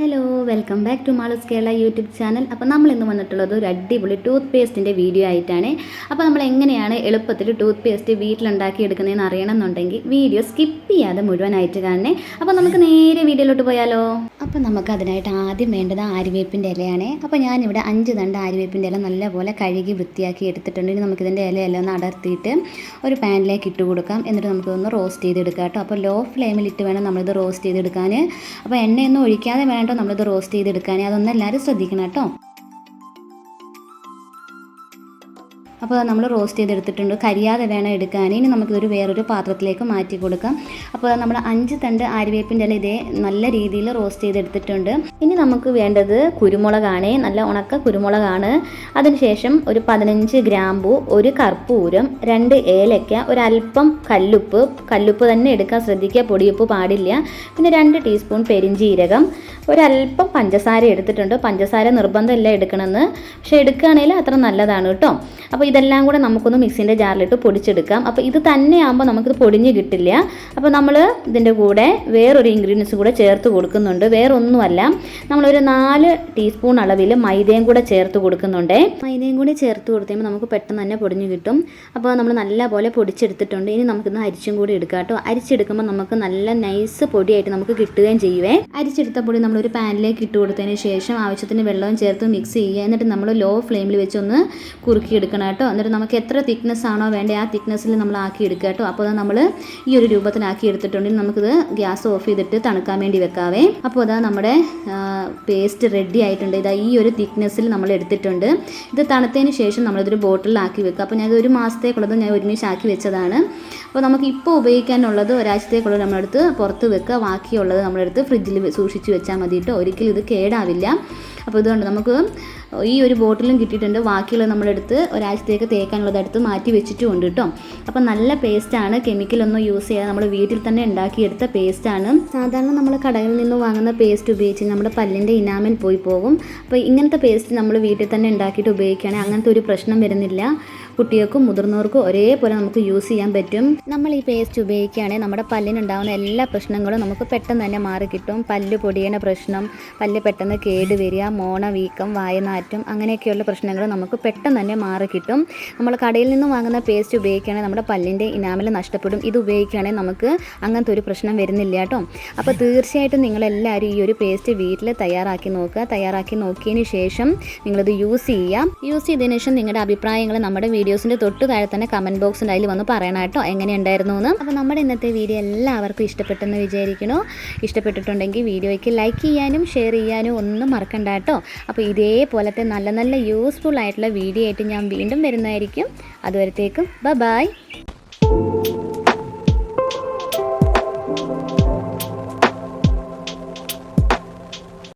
Hello welcome back to Malus Kerala YouTube channel അപ്പോൾ നമ്മൾ ഇന്ന് വന്നിട്ടുള്ളത് ഒരു അടിപൊളി ടൂത്ത് പേസ്റ്റിന്റെ വീഡിയോ ആയിട്ടാണ്. അപ്പോൾ നമ്മൾ എങ്ങനെയാണ് എളുപ്പത്തിൽ ടൂത്ത് പേസ്റ്റ് വീട്ടിലുണ്ടാക്കി എടുക്കുന്നതെന്ന് അറിയണമെന്നുണ്ടെങ്കിൽ വീഡിയോ സ്കിപ്പ് ചെയ്യാതെ മുഴുവനായിട്ട് കാണണേ. അപ്പോൾ നമുക്ക് നേരെ വീഡിയോയിലോട്ട് പോയാലോ? അപ്പോൾ നമുക്ക് അതിനായിട്ട് ആദ്യം വേണ്ടത് ആര്യവേപ്പിന്റെ ഇലയാണ്. അപ്പോൾ ഞാനിവിടെ അഞ്ച് തണ്ട് ആര്യവേപ്പിന്റെ ഇല നല്ലപോലെ കഴുകി വൃത്തിയാക്കി എടുത്തിട്ടുണ്ട്. ഇനി നമുക്കിതിന്റെ ഇലയെല്ലാം ഒന്ന് അടർത്തിയിട്ട് ഒരു പാനിലേക്ക് ഇട്ട് കൊടുക്കാം. എന്നിട്ട് നമുക്കൊന്ന് റോസ്റ്റ് ചെയ്തെടുക്കാം കേട്ടോ. അപ്പോൾ ലോ ഫ്ലെയിമിലിട്ട് വേണം നമ്മളിത് റോസ്റ്റ് ചെയ്തെടുക്കാൻ. അപ്പോൾ എണ്ണയൊന്നും ഒഴിക്കാതെ വേണം കേട്ടോ നമ്മളിത് റോസ്റ്റ് ചെയ്തെടുക്കാൻ അതൊന്നും എല്ലാവരും ശ്രദ്ധിക്കണം കേട്ടോ. അപ്പോൾ നമ്മൾ റോസ്റ്റ് ചെയ്തെടുത്തിട്ടുണ്ട്. കരിയാതെ വേണം എടുക്കാൻ. ഇനി നമുക്കിതൊരു വേറൊരു പാത്രത്തിലേക്ക് മാറ്റി കൊടുക്കാം. അപ്പോൾ നമ്മൾ അഞ്ച് തണ്ട് ആര്യവേപ്പിന്റെ ഇല ഇതേ നല്ല രീതിയിൽ റോസ്റ്റ് ചെയ്തെടുത്തിട്ടുണ്ട്. ഇനി നമുക്ക് വേണ്ടത് കുരുമുളകാണ്. നല്ല ഉണക്ക കുരുമുളകാണ്. അതിനുശേഷം ഒരു പതിനഞ്ച് ഗ്രാമ്പു ഒരു കർപ്പൂരം രണ്ട് ഏലക്ക ഒരല്പം കല്ലുപ്പ്. കല്ലുപ്പ് തന്നെ എടുക്കാൻ ശ്രദ്ധിക്കുക. പൊടിയുപ്പ് പാടില്ല. പിന്നെ രണ്ട് ടീസ്പൂൺ പെരിഞ്ചീരകം. ഒരല്പം പഞ്ചസാര എടുത്തിട്ടുണ്ട്. പഞ്ചസാര നിർബന്ധമില്ല എടുക്കണമെന്ന്. പക്ഷേ എടുക്കുകയാണെങ്കിൽ അത്ര നല്ലതാണ് കേട്ടോ. അപ്പോൾ ഇതെല്ലാം കൂടെ നമുക്കൊന്ന് മിക്സിന്റെ ജാറിലിട്ട് പൊടിച്ചെടുക്കാം. അപ്പോൾ ഇത് തന്നെയാകുമ്പോൾ നമുക്കിത് പൊടിഞ്ഞ് കിട്ടില്ല. അപ്പോൾ നമ്മൾ ഇതിന്റെ കൂടെ വേറൊരു ഇൻഗ്രീഡിയൻസ് കൂടെ ചേർത്ത് കൊടുക്കുന്നുണ്ട്. വേറൊന്നുമല്ല. നമ്മളൊരു നാല് ടീസ്പൂൺ അളവിൽ മൈദയും കൂടെ ചേർത്ത് കൊടുക്കുന്നുണ്ട്. മൈദയും കൂടി ചേർത്ത് കൊടുത്തുമ്പോൾ നമുക്ക് പെട്ടെന്ന് തന്നെ പൊടിഞ്ഞ് കിട്ടും. അപ്പോൾ നമ്മൾ നല്ല പോലെ പൊടിച്ചെടുത്തിട്ടുണ്ട്. ഇനി നമുക്കിന്ന് അരിച്ചും കൂടി എടുക്കാം കേട്ടോ. അരിച്ചെടുക്കുമ്പോൾ നമുക്ക് നല്ല നൈസ് പൊടിയായിട്ട് നമുക്ക് കിട്ടുകയും ചെയ്യുവേ. അരിച്ചെടുത്ത പൊടി നമ്മളൊരു പാനിലേക്ക് ഇട്ട് കൊടുത്തതിന് ശേഷം ആവശ്യത്തിന് വെള്ളവും ചേർത്ത് മിക്സ് ചെയ്യുക. എന്നിട്ട് നമ്മൾ ലോ ഫ്ലെയിമിൽ വെച്ചൊന്ന് കുറുക്കിയെടുക്കണം കേട്ടോ. എന്നിട്ട് നമുക്ക് എത്ര തിക്നെസ് ആണോ വേണ്ടത് ആ തിക്നെസ്സിൽ നമ്മൾ ആക്കി എടുക്കുക കേട്ടോ. അപ്പോൾ അത് നമ്മൾ ഈ ഒരു രൂപത്തിലാക്കി എടുത്തിട്ടുണ്ടെങ്കിൽ നമുക്കിത് ഗ്യാസ് ഓഫ് ചെയ്തിട്ട് തണുക്കാൻ വേണ്ടി വെക്കാവേ. അപ്പോൾ അതാ നമ്മുടെ പേസ്റ്റ് റെഡി ആയിട്ടുണ്ട്. ഇതാ ഈ ഒരു തിക്നെസ്സിൽ നമ്മൾ എടുത്തിട്ടുണ്ട്. ഇത് തണുത്തതിന് ശേഷം നമ്മളിതൊരു ബോട്ടിലാക്കി വെക്കുക. അപ്പോൾ ഞാൻ ഒരു മാസത്തേക്കുള്ളത് ഞാൻ ഒരുമിച്ച് ആക്കി വെച്ചതാണ്. അപ്പോൾ നമുക്ക് ഇപ്പോൾ ഉപയോഗിക്കാനുള്ളത് ഒരാഴ്ചത്തേക്കുള്ളത് നമ്മളെടുത്ത് പുറത്ത് വെക്കുക. ബാക്കിയുള്ളത് നമ്മളെടുത്ത് ഫ്രിഡ്ജിൽ സൂക്ഷിച്ച് വെച്ചാൽ മതി കേട്ടോ ഒരിക്കലും ഇത് കേടാവില്ല. അപ്പോൾ ഇതുകൊണ്ട് നമുക്ക് ഈ ഒരു ബോട്ടിലും കിട്ടിയിട്ടുണ്ട്. ബാക്കിയുള്ളത് നമ്മളെടുത്ത് ഒരാഴ്ചത്തേക്ക് തേക്കാനുള്ളത് എടുത്ത് മാറ്റി വെച്ചിട്ടുമുണ്ട് കേട്ടോ. അപ്പോൾ നല്ല പേസ്റ്റാണ്. കെമിക്കലൊന്നും യൂസ് ചെയ്യാതെ നമ്മൾ വീട്ടിൽ തന്നെ ഉണ്ടാക്കിയെടുത്ത പേസ്റ്റാണ്. സാധാരണ നമ്മൾ കടകളിൽ നിന്ന് വാങ്ങുന്ന പേസ്റ്റ് ഉപയോഗിച്ച് നമ്മുടെ പല്ലിന്റെ ഇനാമൽ പോയി പോകും. അപ്പോൾ ഇങ്ങനത്തെ പേസ്റ്റ് നമ്മൾ വീട്ടിൽ തന്നെ ഉണ്ടാക്കിയിട്ട് ഉപയോഗിക്കുകയാണെങ്കിൽ അങ്ങനത്തെ ഒരു പ്രശ്നം വരുന്നില്ല. കുട്ടികൾക്കും മുതിർന്നവർക്കും ഒരേപോലെ നമുക്ക് യൂസ് ചെയ്യാൻ പറ്റും. നമ്മൾ ഈ പേസ്റ്റ് ഉപയോഗിക്കുകയാണെങ്കിൽ നമ്മുടെ പല്ലിനുണ്ടാകുന്ന എല്ലാ പ്രശ്നങ്ങളും നമുക്ക് പെട്ടെന്ന് തന്നെ മാറി കിട്ടും. പല്ല് പൊടിയണ പ്രശ്നം പല്ല് പെട്ടെന്ന് കേട് വരിക മോണ വീക്കം വായനാറ്റം അങ്ങനെയൊക്കെയുള്ള പ്രശ്നങ്ങൾ നമുക്ക് പെട്ടെന്ന് തന്നെ മാറി കിട്ടും. നമ്മൾ കടയിൽ നിന്ന് വാങ്ങുന്ന പേസ്റ്റ് ഉപയോഗിക്കുകയാണെങ്കിൽ നമ്മുടെ പല്ലിന്റെ ഇനാമൽ നഷ്ടപ്പെടും. ഇത് ഉപയോഗിക്കുകയാണെങ്കിൽ നമുക്ക് അങ്ങനത്തെ ഒരു പ്രശ്നം വരുന്നില്ല കേട്ടോ. അപ്പോൾ തീർച്ചയായിട്ടും നിങ്ങളെല്ലാവരും ഈ ഒരു പേസ്റ്റ് വീട്ടിൽ തയ്യാറാക്കി നോക്കുക. തയ്യാറാക്കി നോക്കിയതിന് ശേഷം നിങ്ങളിത് യൂസ് ചെയ്യുക. യൂസ് ചെയ്തതിന് ശേഷം നിങ്ങളുടെ അഭിപ്രായങ്ങൾ നമ്മുടെ വീഡിയോസിന്റെ തൊട്ട് താഴെ തന്നെ കമന്റ് ബോക്സിന്റെ അതിൽ വന്ന് പറയണം കേട്ടോ. എങ്ങനെയുണ്ടായിരുന്നു എന്ന്. അപ്പോൾ നമ്മുടെ ഇന്നത്തെ വീഡിയോ എല്ലാവർക്കും ഇഷ്ടപ്പെട്ടെന്ന് വിചാരിക്കണു ഇഷ്ടപ്പെട്ടിട്ടുണ്ടെങ്കിൽ വീഡിയോയ്ക്ക് ലൈക്ക് ചെയ്യാനും ഷെയർ ചെയ്യാനും ഒന്നും മറക്കണ്ട കേട്ടോ. അപ്പോൾ ഇതേപോലത്തെ നല്ല നല്ല യൂസ്ഫുൾ ആയിട്ടുള്ള വീഡിയോ ആയിട്ട് ഞാൻ വീണ്ടും വരുന്നതായിരിക്കും. അതുവരത്തേക്കും ബ ബായ്